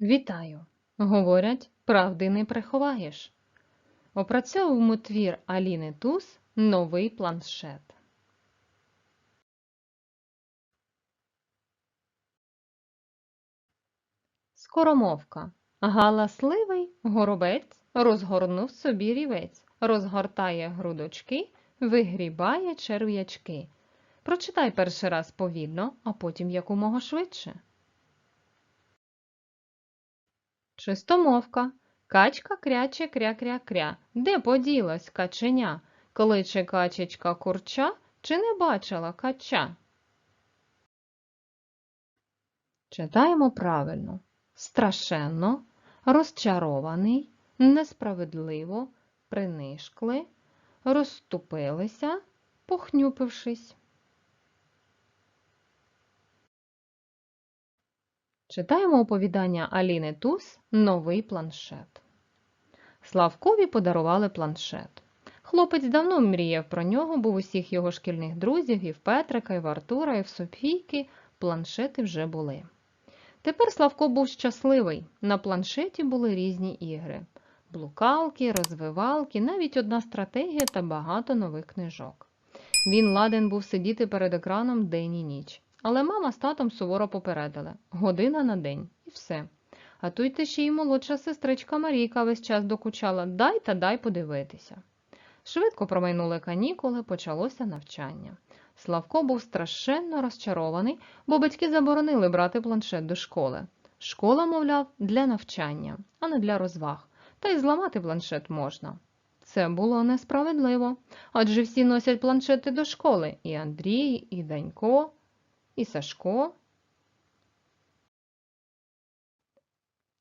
Вітаю! Говорять, правди не приховаєш. Опрацьовуємо твір Аліни Туз Новий планшет. Скоромовка. Галасливий горобець розгорнув собі рівець, розгортає грудочки, вигрібає черв'ячки. Прочитай перший раз повільно, а потім якомога швидше. Чистомовка. Качка кряче кря-кря-кря. Де поділась каченя? Кличе качечка курча, чи не бачила кача? Читаємо правильно. Страшенно, розчарований, несправедливо, принишкли, розступилися, похнюпившись. Читаємо оповідання Аліни Туз Новий планшет. Славкові подарували планшет. Хлопець давно мріяв про нього, бо в усіх його шкільних друзів, і в Петрика, і в Артура, і в Софійки планшети вже були. Тепер Славко був щасливий. На планшеті були різні ігри: блукалки, розвивалки, навіть одна стратегія та багато нових книжок. Він ладен був сидіти перед екраном день і ніч. Але мама з татом суворо попередили година на день і все. А тут ти ще й молодша сестричка Марійка весь час докучала дай та дай подивитися. Швидко промайнули канікули, почалося навчання. Славко був страшенно розчарований, бо батьки заборонили брати планшет до школи. Школа, мовляв, для навчання, а не для розваг, та й зламати планшет можна. Це було несправедливо, адже всі носять планшети до школи і Андрій, і Данько, і Сашко.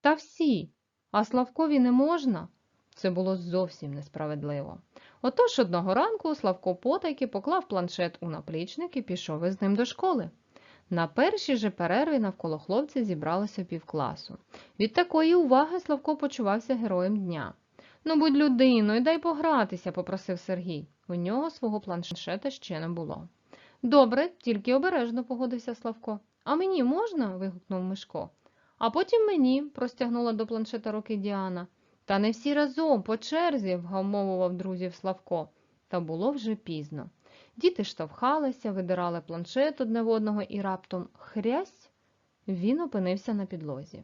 Та всі, а Славкові не можна. Це було зовсім несправедливо. Отож одного ранку Славко потайки поклав планшет у наплічник і пішов із ним до школи. На першій же перерві навколо хлопця зібралося півкласу. Від такої уваги Славко почувався героєм дня. Ну, будь людиною, дай погратися, попросив Сергій. У нього свого планшета ще не було. Добре, тільки обережно погодився Славко. А мені можна? вигукнув Мишко. А потім мені, простягнула до планшета руки Діана. Та не всі разом, по черзі, вгамовував друзів Славко. Та було вже пізно. Діти штовхалися, видирали планшет одне в одного і раптом хрясь, він опинився на підлозі.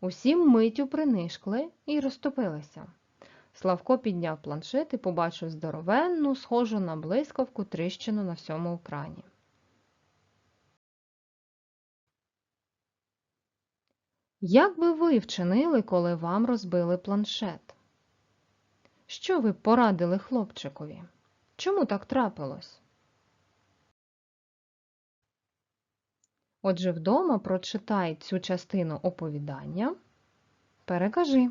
Усім миттю принишкли і розтопилися. Славко підняв планшет і побачив здоровенну, схожу на блискавку тріщину на всьому екрані. Як би ви вчинили, коли вам розбили планшет? Що ви порадили хлопчикові? Чому так трапилось? Отже, вдома прочитай цю частину оповідання. Перекажи.